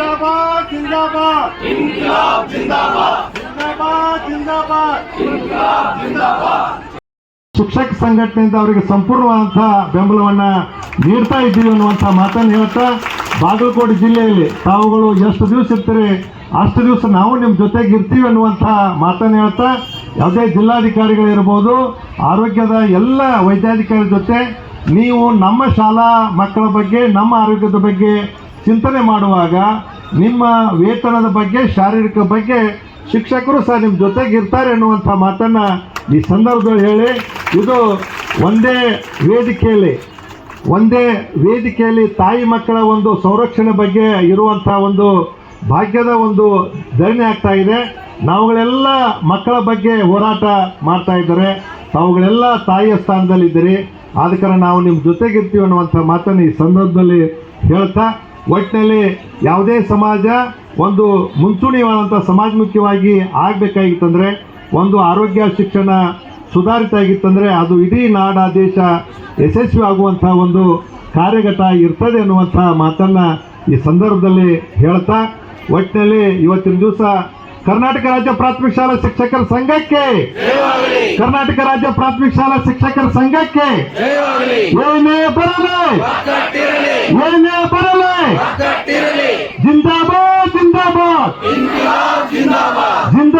जिंदाबाद जिंदाबाद इनकलाब जिंदाबाद जिंदाबाद जिंदाबाद ಶಿಕ್ಷಕ ಸಂಘಟನೆಯಿಂದ ಅವರಿಗೆ ಸಂಪೂರ್ಣವಾದಂತಹ ಬೆಂಬಲವನ್ನ ನೀಡ್ತಾ ಇದ್ದೀವಿ ಅನ್ನುವಂಥ ಮಾತನ್ನು ಹೇಳ್ತಾ ಬಾಗಲಕೋಟೆ ಜಿಲ್ಲೆಯಲ್ಲಿ ತಾವುಗಳು ಎಷ್ಟು ದಿವಸ ಇರ್ತೀರಿ ಅಷ್ಟು ದಿವಸ ನಾವು ನಿಮ್ಮ ಜೊತೆಗೆ ಇರ್ತೀವಿ ಅನ್ನುವಂಥ ಮಾತನ್ನು ಹೇಳ್ತಾ ಯಾವುದೇ ಜಿಲ್ಲಾಧಿಕಾರಿಗಳಿರ್ಬೋದು ಆರೋಗ್ಯದ ಎಲ್ಲ ವೈದ್ಯಾಧಿಕಾರಿ ಜೊತೆ ನೀವು ನಮ್ಮ ಶಾಲಾ ಮಕ್ಕಳ ಬಗ್ಗೆ ನಮ್ಮ ಆರೋಗ್ಯದ ಬಗ್ಗೆ ಚಿಂತನೆ ಮಾಡುವಾಗ ನಿಮ್ಮ ವೇತನದ ಬಗ್ಗೆ, ಶಾರೀರಿಕ ಬಗ್ಗೆ ಶಿಕ್ಷಕರು ಸಹ ನಿಮ್ಮ ಜೊತೆಗೆ ಇರ್ತಾರೆ ಅನ್ನುವಂಥ ಮಾತನ್ನು ಈ ಸಂದರ್ಭದಲ್ಲಿ ಹೇಳಿ, ಇದು ಒಂದೇ ವೇದಿಕೆಯಲ್ಲಿ ಒಂದೇ ವೇದಿಕೆಯಲ್ಲಿ ತಾಯಿ ಮಕ್ಕಳ ಒಂದು ಸಂರಕ್ಷಣೆ ಬಗ್ಗೆ ಇರುವಂಥ ಒಂದು ಭಾಗ್ಯದ ಒಂದು ಧರಣಿ ಆಗ್ತಾ ಇದೆ. ನಾವುಗಳೆಲ್ಲ ಮಕ್ಕಳ ಬಗ್ಗೆ ಹೋರಾಟ ಮಾಡ್ತಾ ಇದ್ದಾರೆ. ತಾವುಗಳೆಲ್ಲ ತಾಯಿಯ ಸ್ಥಾನದಲ್ಲಿದ್ದೀರಿ. ಆದ ಕಾರಣ ನಾವು ನಿಮ್ಮ ಜೊತೆಗಿರ್ತೀವಿ ಅನ್ನುವಂಥ ಮಾತನ್ನು ಈ ಸಂದರ್ಭದಲ್ಲಿ ಹೇಳ್ತಾ ಒಟ್ಟಿನಲ್ಲಿ ಯಾವುದೇ ಸಮಾಜ ಒಂದು ಮುಂಚೂಣಿಯಾದಂಥ ಸಮಾಜಮುಖಿಯಾಗಿ ಆಗಬೇಕಾಗಿತ್ತಂದರೆ, ಒಂದು ಆರೋಗ್ಯ ಶಿಕ್ಷಣ ಸುಧಾರಿತ ಆಗಿತ್ತಂದರೆ, ಅದು ಇಡೀ ನಾಡ ದೇಶ ಯಶಸ್ವಿ ಆಗುವಂಥ ಒಂದು ಕಾರ್ಯಘಟ ಇರ್ತದೆ ಅನ್ನುವಂಥ ಮಾತನ್ನು ಈ ಸಂದರ್ಭದಲ್ಲಿ ಹೇಳ್ತಾ ಒಟ್ಟಿನಲ್ಲಿ ಇವತ್ತಿನ ದಿವಸ ಕರ್ನಾಟಕ ರಾಜ್ಯ ಪ್ರಾಥಮಿಕ ಶಾಲಾ ಶಿಕ್ಷಕರ ಸಂಘಕ್ಕೆ, ಕರ್ನಾಟಕ ರಾಜ್ಯ ಪ್ರಾಥಮಿಕ ಶಾಲಾ ಶಿಕ್ಷಕರ ಸಂಘಕ್ಕೆ, ಏನೇ ಬರಲೇ, ಏನೇ ಬರಲಿ ಒಗ್ಗಟ್ಟಿರಲಿ ಜಿಂದಾಬಾದ್ ಜಿಂದಾಬಾದ್ ಇನ್ಕಿಲಾಬ್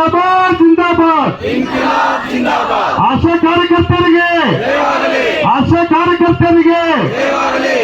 ಜಿಂದಾಬಾದ್ ಜಿಂದಾಬಾದ್. ಜಿಂದಾಬಾದ್. ಕಾರ್ಯಕರ್ತರಿಗೆ ಆಶಾ ಕಾರ್ಯಕರ್ತರಿಗೆ. ಜಯವಾಗಲಿ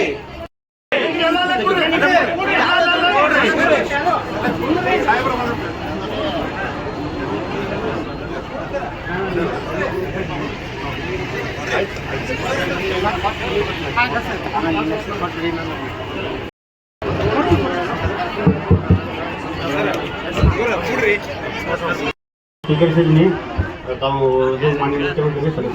ठीक है सर मैं बताऊँ जो माननीय मुख्यमंत्री सदस्य